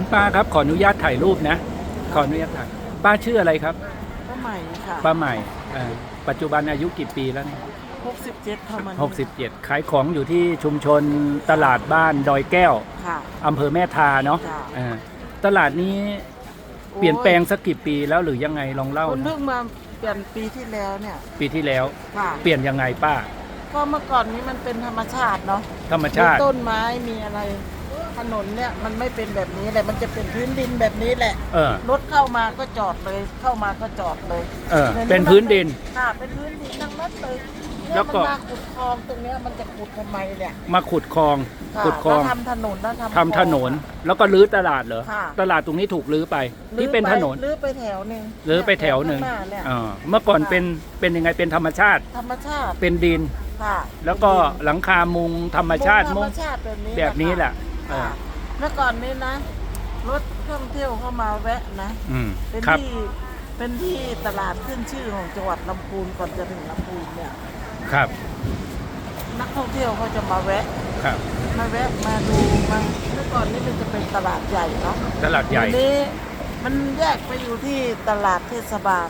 คุณป้าครับขออนุญาตถ่ายรูปนะ ขออนุญาตถ่ายป้าชื่ออะไรครับ ก็ใหม่ค่ะป้าใหม่เอ่อปัจจุบันอายุกี่ปีแล้วเนี่ยหกสิบเจ็ดประมาณหกสิบเจ็ดขายของอยู่ที่ชุมชนตลาดบ้านดอยแก้วค่ะ อำเภอแม่ทาเนาะจ้ะ เออตลาดนี้เปลี่ยนแปลงสักกี่ปีแล้วหรือยังไงลองเล่าคุณนะเพิ่งมาเปลี่ยนปีที่แล้วเนี่ย ปีที่แล้ว ค่ะ เปลี่ยนยังไงป้า ก็เมื่อก่อนนี้มันเป็นธรรมชาติเนาะธรรมชาติ มีต้นไม้มีอะไร ถนนเนี่ยมันไม่เป็นแบบนี้เลยมันจะเป็นพื้นดินแบบนี้แหละเออ รถเข้ามาก็จอดเลย เข้ามาก็จอดเลยเออเป็นพื้นดินค่ะเป็นพื้นดินทั้งนั้นเลยแล้เนี่วยก็ มันมาขุดคลองตรงเนี้ยมันจะขุดทำไมเนี่ยมาขุดคลองค่ะขุดคลองแล้วทำถนนแล้วทำทำถนนแล้วก็รื้อตลาดเหรอค่ะ ตลาดตรงนี้ถูกรื้อไปลื้ที่อเป็นถนนลื้อไปแถวหนึ่งรื้อไปแถวหนึ่งข้าาเนี่ยอ่าเมื่อก่อนเป็นเป็นยังไงเป็นธรรมชาติ ธรรมชาติเป็นดิน ค่ะแล้วก็หลังคามุงธรรมชาติธรมุรงมชาติแบบนี้แบบนี้แหละ เอค่ะอเมื่อก่อนนี้นะ รถท่องเที่ยวเข้ามาแวะนะ อืมเป็นครับ ที่เป็นที่ตลาดขึ้นชื่อของจังหวัดลำพูนก่อนจะถึงลำพูนเนี่ย ครับ นักท่องเที่ยวเขาจะมาแวะ ครับ มาแวะมาดูมาเมื่อก่อนนี่มันจะเป็นตลาดใหญ่เนาะตลาดใหญ่ทีนี้มันแยกไปอยู่ที่ตลาดเทศบาล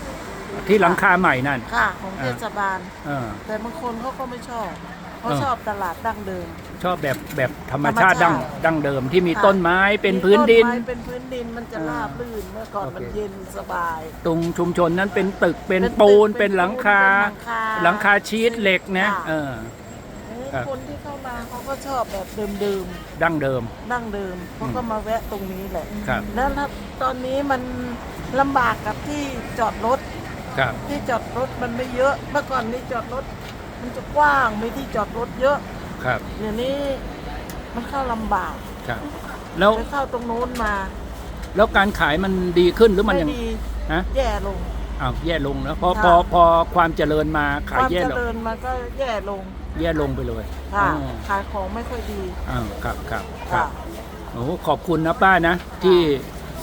ที่หลังคาใหม่นั่น ค่ะของเทศบาล เออ แต่บางคนเขาก็ไม่ชอบ เขาเออชอบตลาดดั้งเดิม ชอบแบบแบบธรรมชาติธรดั้งรมชาติ ดั้งเดิมที่มีค่ะต้นไม้เป็นพื้นดินมีต้ไม้เป็นพื้นดินมันจะอ่าราบลื่นเมื่อก่อนโอเค มันเย็นสบาย ตรงชุมชนนั้นเป็นตึกเป็นเป็นตึกปูนเป็เป็นนหลังคาปูนเป็นหลังคาหลังคาชีสเหล็กนะค่ะ เออ ครับ คนที่เข้ามาเขาก็ชอบแบบเดิมดั้งเดิม ๆดั้งเดิมเขาก็มาแวะตรงนี้แหละครับ แล้วถ้าตอนนี้มันลำบากกับที่จอดรถ ครับ ที่จอดรถมันไม่เยอะ เมื่อก่อนนี้จอดรถ มันจะกว้างมีที่จอดรถเยอะครับเดี๋ยวนี้มันเข้าลำบากครับ แล้วไปเข้าตรงโน้นมาแล้วการขายมันดีขึ้นหรือมันไม่ยังดีฮะแย่ลง อ้าวแย่ลงแล้วพอค่ะพอพอความเจริญมาคขายวามแย่เจลงริญมันก็แย่ลงแย่ลงไปเลยค่ะ อ๋อขายของไม่ค่อยดีอ้าวครับครับครัค่ะ บโอ้ขอบคุณนะป้านะ ที่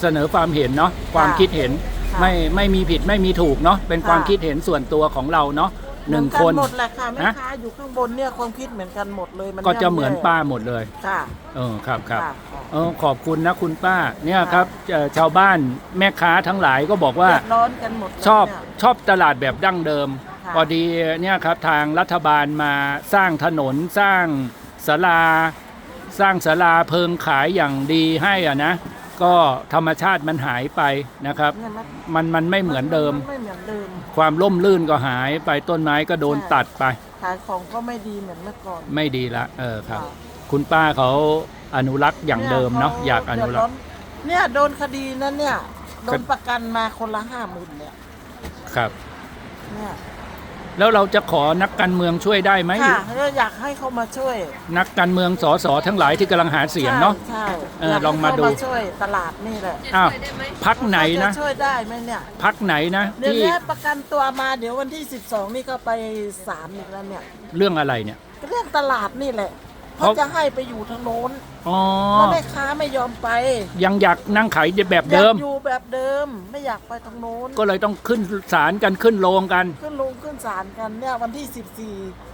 เสนอความเห็นเนาะความคิดเห็นค่ะไม่ไม่มีผิดไม่มีถูกเนาะเป็นค่ะความคิดเห็นส่วนตัวของเราเนาะ หนึ่งเมือคกันหมดแหละค่ะแม่นะค้าอยู่ข้างบนเนี่ยความคิดเหมือนกันหมดเลยมันก็จะย่ำเหมือนแย่ป้าหมดเลยค่ะเออครับครับค่ะเออขอบคุณนะคุณป้าเนี่ยค่ะครับเอ่อชาวบ้านแม่ค้าทั้งหลายก็บอกว่าเดือดร้อนกันหมดเลยชอบเนี่ยชอบตลาดแบบดั้งเดิมค่ะพอดีเนี่ยครับทางรัฐบาลมาสร้างถนนสร้างศาลา สร้างศาลาเพิงขายอย่างดีให้อะนะ ก็ธรรมชาติมันหายไปนะครับ เนี่ยมันมันมันไม่เหมือนเดิมนไม่เหมือนเดิม ความร่มรื่นก็หายไปต้นไม้ก็โดนใช่ตัดไป ขายของก็ไม่ดีเหมือนเมื่อก่อนไม่ดีละเออครับค่ะคุณป้าเขาอนุรักษ์อย่างเดิมเนาะอยากอนุรักษ์เนี่ยโดนคดีนั้นเนี่ย โดครันบประกันมาคนละห้าหมื่นเนี่ย ครับ เนี่ย แล้วเราจะขอนักการเมืองช่วยได้ไหมค่ะแล้วอยากให้เขามาช่วยนักการเมืองสสทั้งหลายที่กำลังหาเสียงเนาะ ใช่เออใช่ยกให้ลองมาดู เขช่วยตลาดนี่แหละอ้าวพักไหนนะเขาจช่วยได้ไหมเนี่ย พักไหนนะเดี๋ยวที่นี้ประกันตัวมาเดี๋ยววันที่ 12 นี่ก็ไปศาลอีกแล้วเนี่ย เรื่องอะไรเนี่ย เรื่องตลาดนี่แหละ เพเขาราะจะให้ไปอยู่ทางโน้นอ๋อแล้วแม่ค้าไม่ยอมไป ยังอยากนั่งขายแบบอยาเดิกมอยู่แบบเดิม ไม่อยากไปทางโน้น ก็เลยต้องขึ้นศาลกันขึ้นโรงกัน ขึ้นลงขึ้นศาลกันเนี่ยวันที่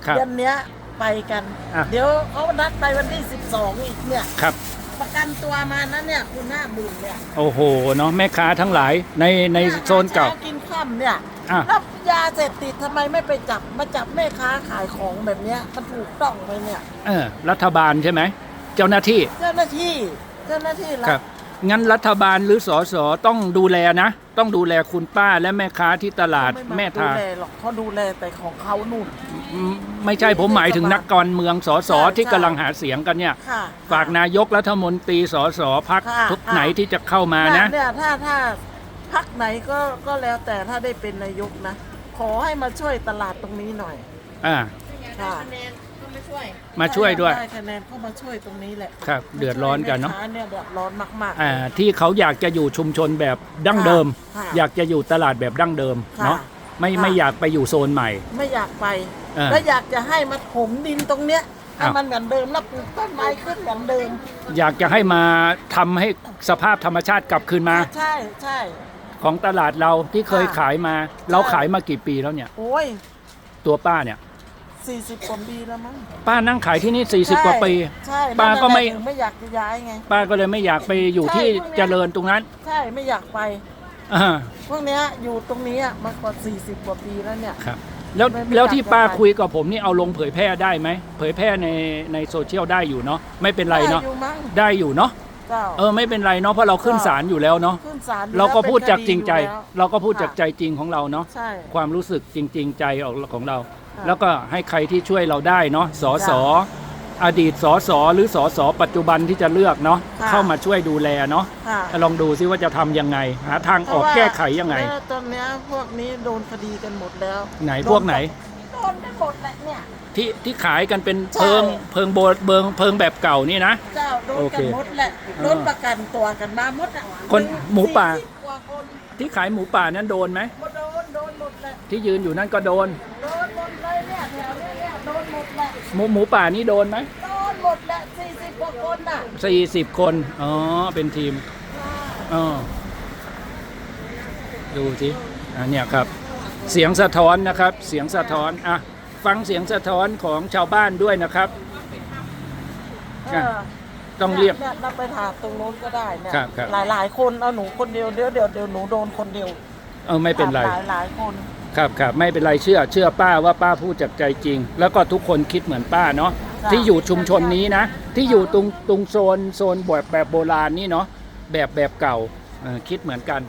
ครับ14เดือนเนี้ยไปกันอะเดี๋ยวเขานัดไปวันที่12อีกเนี่ยครับประกันตัวมานะเนี่ยคุณห้าหมื่นเนี่ย โอ้โหเนาะแม่ค้าทั้งหลายในในโซนเก่าช้กินข้ามเนี่ย อะ แล้วยาเสพติดทำไมไม่ไปจับมาจับแม่ค้าขายของแบบเนี้ยมันถูกต้องไหมเนี่ยเออรัฐบาลใช่ไหม เจ้าหน้าที่เจ้าหน้าที่เจ้าหน้าที่รัฐครับงั้นรัฐบาลหรือสสต้องดูแลนะ ต้องดูแลคุณป้าและแม่ค้าที่ตลาดเขแม่ไดูทาแลหรอกเขาดูแลแต่ของเขานู่น อืมไม่ใช่ผมหมายถึงนักการเมืองสสใช่ที่ใช่ กำลังหาเสียงกันเนี่ย ค่ะ ฝากนายกรัฐมนตรีสสพักค่ะทุกค่ะ ไหนที่จะเข้ามานะ เนี่ยถ้าถ้า พักไหนก็ก็แล้วแต่ถ้าได้เป็นนายกนะ ขอให้มาช่วยตลาดตรงนี้หน่อย อ่าค่ะมาช่วยด้วย ได้คะแนนเข้ามาช่วยตรงนี้แหละครับ เดือดร้อนกันเนาะแม่ค้เนี่ยเดือดร้อนมากๆอ่า ที่เขาอยากจะอยู่ชุมชนแบบดั้งเดิม ค่ะอยากจะอยู่ตลาดแบบดั้งเดิม ค่ะเนาะ ไม่ค่ะ ไม่อยากไปอยู่โซนใหม่ไม่อยากไป เออแล้วอยากจะให้มาถมดินตรงเนี้ยให้อ้าว มันเหมือนเดิมแล้วปลูกต้นไม้ขึ้นเหมือนเดิมอยากจะให้มาทำให้สภาพธรรมชาติกลับคืนมา ใช่ใช่ ของตลาดเราที่เคยค่ะขายมา เราขายมากี่ปีแล้วเนี่ย โอ้ยตัวป้าเนี่ย 40 กว่าปีแล้วมั้งป้านั่งขายที่นี่ 40 กว่าปี ใช่ป้าก็ไม่ นั่นแหละถึงไม่อยากจะย้ายไง ป้าก็เลยไม่อยากไปอยู่ที่ใช่พวกเนี้ยเจริญตรงนั้นใช่ไม่อยากไป อ่าพวกเนี้ยอยู่ตรงนี้อะมากว่า 40 กว่าปีแล้วเนี่ย ครับ แล้วไม่ไม่แล้วที่อยากจะป้าไป คุยกับผมนี่เอาลงเผยแพร่ได้ไหมเผยแพร่ในในโซเชียลได้อยู่เนาะไม่เป็นไรเนาะด้อยู่มั้งได้อยู่เนาะ เจ้า เออไม่เป็นไรเนาะเพราะเราขึ้นศาลอยู่แล้วเนาะขึ้นศาลอยู่เราก็แล้วพูดจากจริงใจเป็นคดีอยู่แล้ว เราก็พูดจากใจจริงของเราเนาะ ใช่ ความรู้สึกจริง ๆ ใจของเรา ค่ะแล้วก็ให้ใครที่ช่วยเราได้เนาะสสจ้อดีตสสหรือสสปัจจุบันที่จะเลือกเนาะค่ะ เข้ามาช่วยดูแลเนาะค่ะลองดูซิว่าจะทำยังไง หาทางออกเพราะว่าแก้ไขยังไง แล้วตอนเนี้ยพวกนี้โดนคดีกันหมดแล้วไหนโดพวกไหนโดนกัน หมดแหละเนี่ย ที่ที่ขายกันเป็นใช่ เพิงเพิงโบสถ์เบิงเพิงแบบเก่านี่นะ เจ้าโดนโอกัเคนหมดแหละโดนประกันตัวกันมาหมดอะคนหมูป่า สี่สิบกว่าคนที่ขายหมูป่านั้นโดนไหมมาโดนโดนหมดแหละที่ยืนอยู่นั่นก็โดน โดนหมดเลยเนี่ยแถวเนี้ยเนี่ยโดนหมดแหละหมูหมูป่านี่โดนไหมโดนหมดแหละสี่สิบกว่าคนน่ะสี่สิบคน อ๋อ เป็นทีมอ๋อดูสิอันเนี้ยครับ เสียงสะท้อนนะครับ เสียงสะท้อน อะ ฟังเสียงสะท้อนของชาวบ้านด้วยนะครับ เออต้องเรียกนี่เราไปถามตรงโน้นก็ได้เนี่ยครับครับ หลายหลายๆคนเอาหนูคนเดียวเดี๋ยวเดี๋ยวเดี๋ยวหนูโดนคนเดียวเออไม่เป็นไรหลายหลายๆคนครับครับไม่เป็นไรเชื่อเชื่อป้าว่าป้าพูดจากใจจริง แล้วก็ทุกคนคิดเหมือนป้าเนาะจ้ะที่อยู่ชุมชนนี้นะ ที่อยู่ตรงตรงโซนโซนแบบแบบโบราณนี่เนาะแบบแบบเก่าเออคิดเหมือนกัน